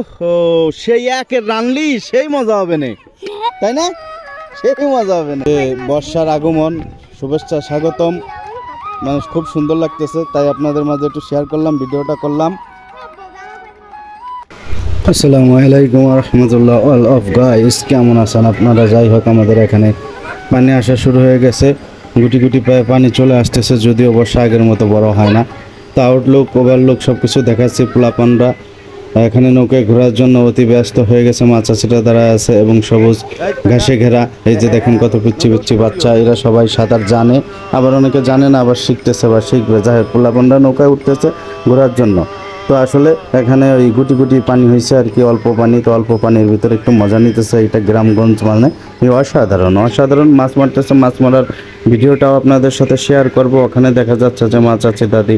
ওহো, সেই একের রানলি, সেই মজা হবে তাই না? সেই মজা হবে না। বর্ষার আগমন, শুভেচ্ছা, স্বাগতম। মানুষ খুব সুন্দর লাগতেছে, তাই আপনাদের মাঝে একটু শেয়ার করলাম, ভিডিওটা করলাম। আসসালামু আলাইকুম রহমতুল্লাহ। অল অফ গাইস কেমন আছেন আপনারা? যাই হোক, আমাদের এখানে পানি আসা শুরু হয়ে গেছে। গুটি গুটি পায়ে পানি চলে আসতেছে, যদিও বর্ষা আগের মতো বড় হয় না। তা আউটলুক ওভারলুক সব কিছু দেখাচ্ছি, পোলাপানরা। এখানে নৌকায় ঘোরার জন্য অতি ব্যস্ত হয়ে গেছে, মাছ চাষিরা দাঁড়ায় আছে এবং সবুজ ঘাসে ঘেরা। এই যে দেখেন কত পিচ্ছি পিচ্ছি বাচ্চা, এরা সবাই সাঁতার জানে। আবার অনেকে জানে না, আবার শিখতেছে বা শিখবে। যাই হোক, পোলাপানরা নৌকায় উঠতেছে ঘোরার জন্য। তো আসলে এখানে ওই গুটি গুটি পানি হয়েছে আর কি, অল্প পানি। তো অল্প পানির ভিতরে একটু মজা নিতেছে এটা গ্রামগঞ্জ মানে। অসাধারণ অসাধারণ মাছ মারতেছে, মাছ মারার ভিডিওটাও আপনাদের সাথে শেয়ার করব। ওখানে দেখা যাচ্ছে যে মাছ আছে, দাদি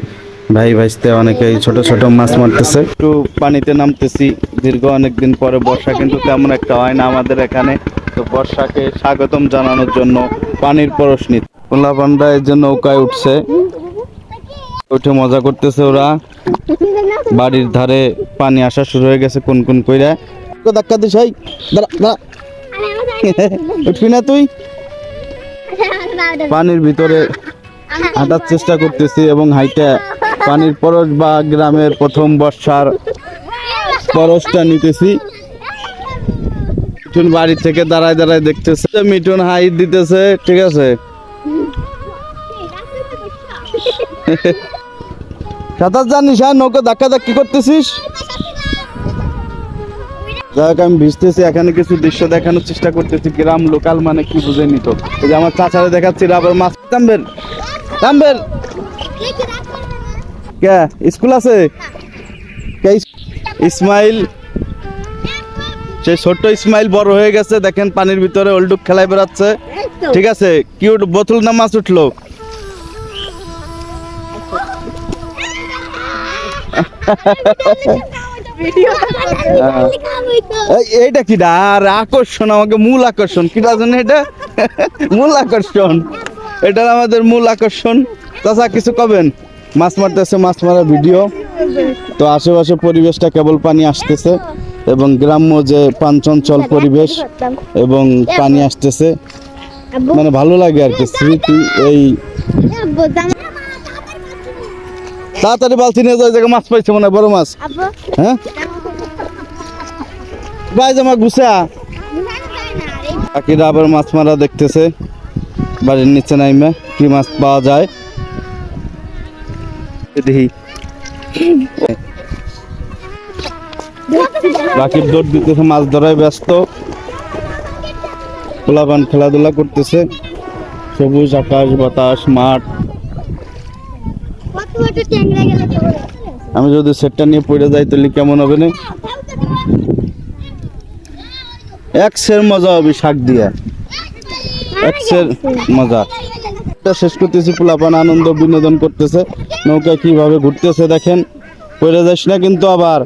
ভাই ভাইস্তে অনেকে এই ছোট ছোট মাছ মারতেছে। একটু পানিতে নামতেছি দীর্ঘ অনেক দিন পরে বর্ষা কিন্তু তেমন একটা হয় না আমাদের এখানে। তো বর্ষাকে স্বাগতম জানানোর জন্য পানির পরশ নিত পোলাপান্ডা এর জন্য নৌকায় উঠছে। উঠে মজা করতেছে ওরা। বাড়ির ধারে পানি আসা শুরু হয়ে গেছে কোন কোন কইরা। তো ধাক্কা দিস ভাই দাঁড়া দাঁড়া। উঠবি না তুই? পানির ভিতরে হাঁটার চেষ্টা করতেছি এবং হাইটা পানির পরশ বা গ্রামের প্রথম বর্ষার পরশটা নিতেছি। মিঠুন বাড়ি থেকে দাঁড়ায় দাঁড়ায় দেখতেছে মিঠুন হাইট দিতেছে, ঠিক আছে? সাঁতার জানিস হ্যাঁ নৌকা ধাক্কা ধাক্কি করতেছিস? যাই হোক, আমি ভিজতেছি, এখানে কিছু দৃশ্য দেখানোর চেষ্টা করতেছি, গ্রাম লোকাল মানে কি বুঝে নিত যে আমার চাচারে দেখাচ্ছি আবার মাছ থামবেন থামবেন কে? স্কুল আছে? কে ইসমাইল। সেই ছোট্ট ইসমাইল বড় হয়ে গেছে দেখেন পানির ভিতরে ওল্ডুক খেলায় বেড়াচ্ছে। ঠিক আছে কি বোতল না মাছ উঠল? এইটা কি আর আকর্ষণ আমাকে মূল আকর্ষণ। কিটা জানে এটা? মূল আকর্ষণ। এটা আমাদের মূল আকর্ষণ। তাছাড়া কিছু কবেন? মাছ মারতেছে মাছ মারার ভিডিও। তো আশেপাশে পরিবেশটা কেবল পানি আসতেছে এবং গ্রাম্য যে পাঞ্চঞ্চল পরিবেশ এবং পানি আসতেছে। মানে ভালো লাগে আর কি স্মৃতি এই তাড়াতাড়ি বালতি নিয়ে যায় জায়গায় মাছ পাইছে মনে হয় বড় মাছ। হ্যাঁ? ভাই জামা গুছা। পাখিরা আবার মাছ মারা দেখতেছে বাড়ির নিচে নাইমে কি মাছ পাওয়া যায়। রাকিব দৌড় দিতেছে, মাছ ধরায় ব্যস্ত। পোলাপান খেলাধুলা করতেছে। সবুজ আকাশ, বাতাস, মাঠ। আমি যদি সেটটা নিয়ে পড়ে যাই, তাহলে কেমন হবে না? একসের মজা হবে শাক দিয়া। একসের মজা। এটা শেষ করতেছি পোলাপান আনন্দ বিনোদন করতেছে নৌকা কীভাবে ঘুরতেছে দেখেন, পড়ে যাস না কিন্তু আবার।